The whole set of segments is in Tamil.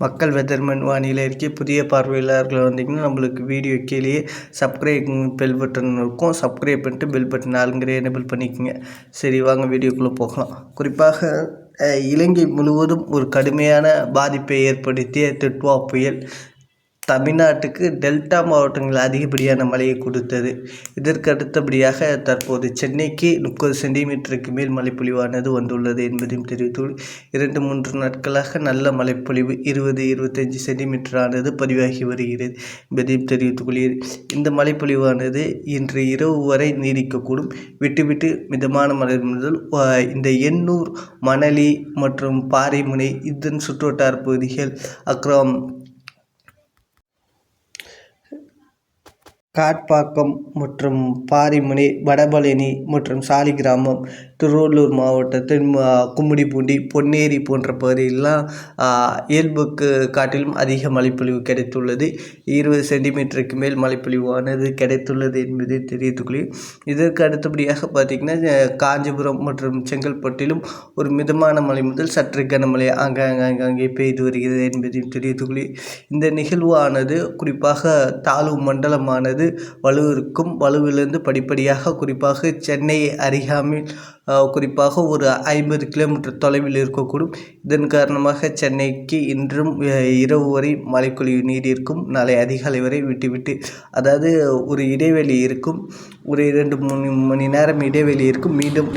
மக்கள் வெதர்மன் வானிலை அறிக்கை. புதிய பார்வையாளர்கள் வந்தீங்கன்னா நம்மளுக்கு வீடியோ கீழேயே சப்ஸ்கிரைப் பெல் பட்டன் இருக்கும். சப்ஸ்கிரைப் பண்ணிட்டு பெல் பட்டன் ஆளுங்கிற எனேபிள் பண்ணிக்கோங்க. சரி வாங்க வீடியோக்குள்ளே போகலாம். குறிப்பாக இலங்கை முழுவதும் ஒரு கடுமையான பாதிப்பை ஏற்படுத்திய திட்வா புயல். தமிழ்நாட்டுக்கு டெல்டா மாவட்டங்களில் அதிகப்படியான மழையை கொடுத்தது. இதற்கு அடுத்தபடியாக தற்போது சென்னைக்கு முப்பது சென்டிமீட்டருக்கு மேல் மழைப்பொழிவானது வந்துள்ளது என்பதையும் தெரிவித்துள்ளது இரண்டு மூன்று நாட்களாக நல்ல மழைப்பொழிவு இருபது இருபத்தஞ்சி சென்டிமீட்டரானது பதிவாகி வருகிறது என்பதையும் தெரிவித்துக் கொள்கிறேன். இந்த மழைப்பொழிவானது இன்று இரவு வரை நீடிக்கக்கூடும். விட்டு விட்டு மிதமான மழை முதல் இந்த எண்ணூர் மணலி மற்றும் பாறைமுனை இதன் சுற்றுவட்டார பகுதிகள் அக்ரம் காட்பாக்கம் மற்றும் பாரிமுனை வடபழனி மற்றும் சாலிகிராமம் திருவள்ளூர் மாவட்டத்தின் கும்மிடிப்பூண்டி பொன்னேரி போன்ற பகுதிகளெலாம் இயல்புக்கு காட்டிலும் அதிக மழைப்பொழிவு கிடைத்துள்ளது. இருபது சென்டிமீட்டருக்கு மேல் மழைப்பொழிவானது கிடைத்துள்ளது என்பதை தெரிவித்துக்கொள்கிறேன். இதற்கு அடுத்தபடியாக பார்த்திங்கன்னா காஞ்சிபுரம் மற்றும் செங்கல்பட்டிலும் ஒரு மிதமான மழை முதல் சற்று கனமழை ஆங்காங்கே பெய்து வருகிறது என்பதையும் தெரிவித்துக்கொள்கிறேன். இந்த நிகழ்வானது குறிப்பாக தாழ்வு மண்டலமானது வலுவிற்கும் வலுவிலிருந்து படிப்படியாக குறிப்பாக சென்னை அருகாமையில் குறிப்பாக ஒரு ஐம்பது கிலோமீட்டர் தொலைவில் இருக்கக்கூடும். இதன் காரணமாக சென்னைக்கு இன்றும் இரவு வரை மழைப்பொழிவு நீடிருக்கும். நாளை அதிகாலை வரை விட்டுவிட்டு அதாவது ஒரு இடைவெளி இருக்கும். ஒரு இரண்டு மூணு மணி நேரம் இடைவெளி இருக்கும். மீண்டும்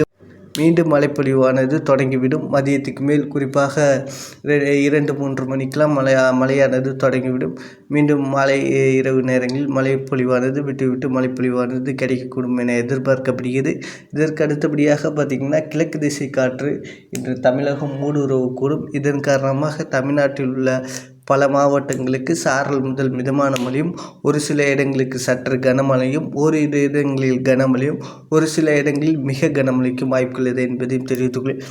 மீண்டும் மழைப்பொழிவானது தொடங்கிவிடும். மதியத்துக்கு மேல் குறிப்பாக இர- இரண்டு மூன்று மணிக்கெலாம் மழை மழையானது தொடங்கிவிடும். மீண்டும் மாலை இரவு நேரங்களில் மழைப்பொழிவானது விட்டு விட்டு மழைப்பொழிவானது கிடைக்கக்கூடும் என எதிர்பார்க்கப்படுகிறது. இதற்கு அடுத்தபடியாக பார்த்திங்கன்னா கிழக்கு திசை காற்று இன்று தமிழகம் ஊடுருவக்கூடும் இதன் காரணமாக தமிழ்நாட்டில் உள்ள பல மாவட்டங்களுக்கு சாரல் முதல் மிதமான மழையும் ஒரு சில இடங்களுக்கு சற்று கனமழையும் ஓரிரு இடங்களில் கனமழையும் ஒரு சில இடங்களில் மிக கனமழைக்கும் வாய்ப்புள்ளது என்பதையும் தெரிவித்துள்ளேன்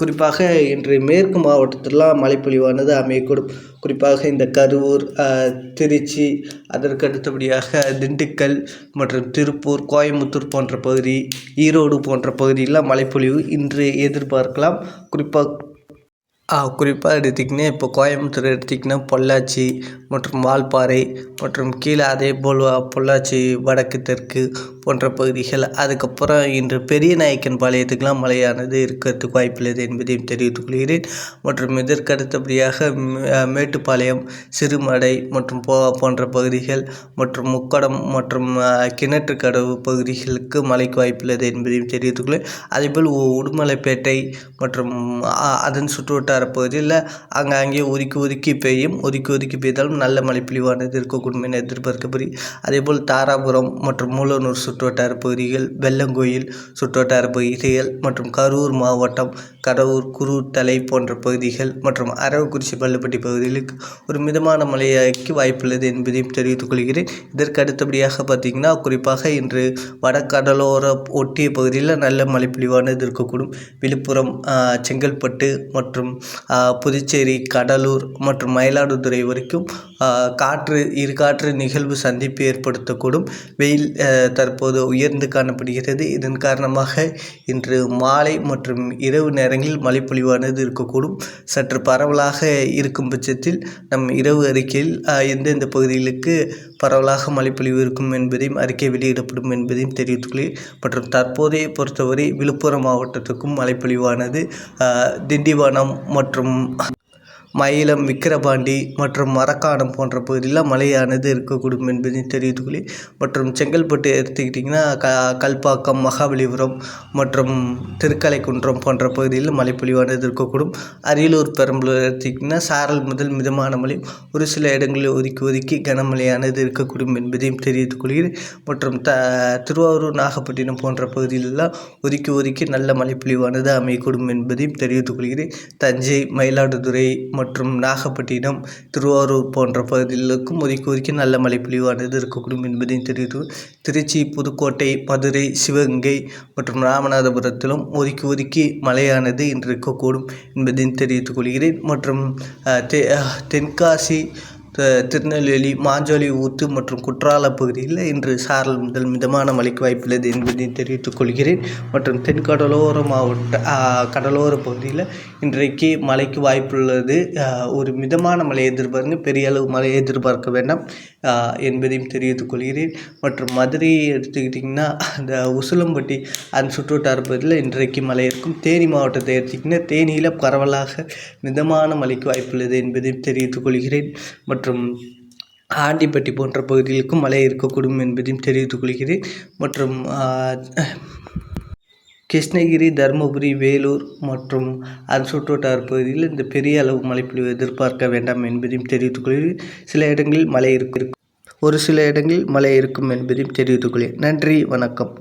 குறிப்பாக இன்று மேற்கு மாவட்டத்திலாம் மழைப்பொழிவானது அமையக்கூடும். குறிப்பாக இந்த கரூர் திருச்சி அதற்கு அடுத்தபடியாக திண்டுக்கல் மற்றும் திருப்பூர் கோயம்புத்தூர் போன்ற பகுதி ஈரோடு போன்ற பகுதியெல்லாம் மழைப்பொழிவு இன்று எதிர்பார்க்கலாம். குறிப்பாக குறிப்பாக எடுத்திங்கன்னா இப்போ கோயம்புத்தூர் எடுத்திங்கன்னா பொள்ளாச்சி மற்றும் வால்பாறை மற்றும் கீழே அதே போல் பொள்ளாச்சி வடக்கு தெற்கு போன்ற பகுதிகள். அதுக்கப்புறம் இன்று பெரிய நாயக்கன் பாளையத்துக்கெலாம் மழையானது இருக்கிறதுக்கு வாய்ப்புள்ளது என்பதையும் தெரிவித்துக் கொள்கிறேன். மற்றும் இதற்கு அடுத்தபடியாக மேட்டுப்பாளையம் சிறுமடை மற்றும் போ போன்ற பகுதிகள் மற்றும் முக்கடம் மற்றும் கிணற்றுக்கடவு பகுதிகளுக்கு மழைக்கு வாய்ப்புள்ளது என்பதையும் தெரிவித்துக் கொள்கிறேன். அதேபோல் உடுமலைப்பேட்டை மற்றும் அதன் சுற்றுவட்டார பகுதியில் அங்கங்கே ஒதுக்கி ஒதுக்கி பெய்யும் ஒதுக்கி ஒதுக்கி பெய்தாலும் நல்ல மழை இருக்கக்கூடும் என எதிர்பார்க்கப்படுகிறது. அதேபோல் தாராபுரம் மற்றும் மூலனூர் சுற்றுவட்டார பகுதிகள் வெள்ளங்கோயில் சுற்றுவட்டார பகுதிகள் மற்றும் கரூர் மாவட்டம் கடவுர் குருத்தலை போன்ற பகுதிகள் மற்றும் அரவக்குறிச்சி பள்ளுப்பட்டி பகுதிகளுக்கு ஒரு மிதமான மழைக்கு வாய்ப்புள்ளது என்பதையும் தெரிவித்துக் கொள்கிறேன். இதற்கு அடுத்தபடியாக பார்த்திங்கன்னா குறிப்பாக இன்று வடகடலோர ஒட்டிய பகுதியில் நல்ல மழைப்பொழிவானது இருக்கக்கூடும் விழுப்புரம் செங்கல்பட்டு மற்றும் புதுச்சேரி கடலூர் மற்றும் மயிலாடுதுறை வரைக்கும் காற்று இருகாற்று நிகழ்வு சந்திப்பு ஏற்படுத்தக்கூடும். வெயில் தற்போது தற்போது உயர்ந்து காணப்படுகிறது. இதன் காரணமாக இன்று மாலை மற்றும் இரவு நேரங்களில் மழைப்பொழிவானது இருக்கக்கூடும். சற்று பரவலாக இருக்கும் பட்சத்தில் நம் இரவு அறிக்கையில் எந்தெந்த பகுதிகளுக்கு பரவலாக மழைப்பொழிவு இருக்கும் என்பதையும் அறிக்கை வெளியிடப்படும் என்பதையும் தெரிவித்துள்ளேன். மற்றும் தற்போதைய பொறுத்தவரை விழுப்புரம் மாவட்டத்துக்கும் மழைப்பொழிவானது திண்டிவனம் மற்றும் மயிலம் விக்கிரபாண்டி மற்றும் மரக்காணம் போன்ற பகுதியில் மழையானது இருக்கக்கூடும் என்பதை தெரிவித்துக்கொள்ளி மற்றும் செங்கல்பட்டு எடுத்துக்கிட்டிங்கன்னா க கல்பாக்கம் மகாபலிபுரம் மற்றும் திருக்கலைக்குன்றம் போன்ற பகுதியில் மழைப்பொழிவானது இருக்கக்கூடும். அரியலூர் பெரம்பலூர் எடுத்துக்கிட்டிங்கன்னா சாரல் முதல் மிதமான மழை ஒரு சில இடங்களில் ஒதுக்கி ஒதுக்கி கனமழையானது இருக்கக்கூடும் என்பதையும் தெரிவித்துக் கொள்கிறேன் மற்றும் த திருவாரூர் நாகப்பட்டினம் போன்ற பகுதிகளெல்லாம் ஒதுக்கி ஒதுக்கி நல்ல மலைப்பொழிவானது அமையக்கூடும் என்பதையும் தெரிவித்துக் கொள்கிறேன் தஞ்சை மயிலாடுதுறை மற்றும் நாகப்பட்டினம் திருவாரூர் போன்ற பகுதிகளுக்கும் ஒதுக்கி ஒதுக்கி நல்ல மழைப்பொழிவானது இருக்கக்கூடும் என்பதையும் தெரிவித்து திருச்சி புதுக்கோட்டை மதுரை சிவகங்கை மற்றும் ராமநாதபுரத்திலும் ஒதுக்கி ஒதுக்கி மழையானது இன்று இருக்கக்கூடும் என்பதையும் தெரிவித்துக் கொள்கிறேன். மற்றும் தெ தென்காசி திருநெல்வேலி மாஞ்சோலி ஊத்து மற்றும் குற்றால பகுதியில் இன்று சாரல் முதல் மிதமான மழைக்கு வாய்ப்புள்ளது என்பதை தெரிவித்துக் கொள்கிறேன். மற்றும் தென்கடலோர மாவட்ட கடலோர பகுதியில் இன்றைக்கு மழைக்கு வாய்ப்புள்ளது ஒரு மிதமான மழை எதிர்பாருங்க பெரிய அளவு மழை எதிர்பார்க்க வேண்டாம் என்பதையும் தெரிவித்துக் கொள்கிறேன். மற்றும் மதுரையை எடுத்துக்கிட்டிங்கன்னா அந்த உசிலம்பட்டி அந்த சுற்றுவட்டார பகுதியில் இன்றைக்கு மழை இருக்கும். தேனி மாவட்டத்தை எடுத்துக்கிட்டிங்கன்னா தேனியில் பரவலாக மிதமான மழைக்கு வாய்ப்புள்ளது என்பதையும் தெரிவித்துக் கொள்கிறேன். மற்றும் மற்றும் ஆண்டிப்பட்டி போன்ற பகுதிகளுக்கும் மழை இருக்கக்கூடும் என்பதையும் தெரிவித்துக் கொள்கிறேன். மற்றும் கிருஷ்ணகிரி தருமபுரி வேலூர் மற்றும் அதன் சுற்றுவட்டார பகுதியில் இந்த பெரிய அளவு மழைப்பொழிவு எதிர்பார்க்க வேண்டாம் என்பதையும் தெரிவித்துக் கொள்கிறேன். சில இடங்களில் மழை இருக்கும் ஒரு சில இடங்களில் மழை இருக்கும் என்பதையும் தெரிவித்துக் கொள்கிறேன். நன்றி வணக்கம்.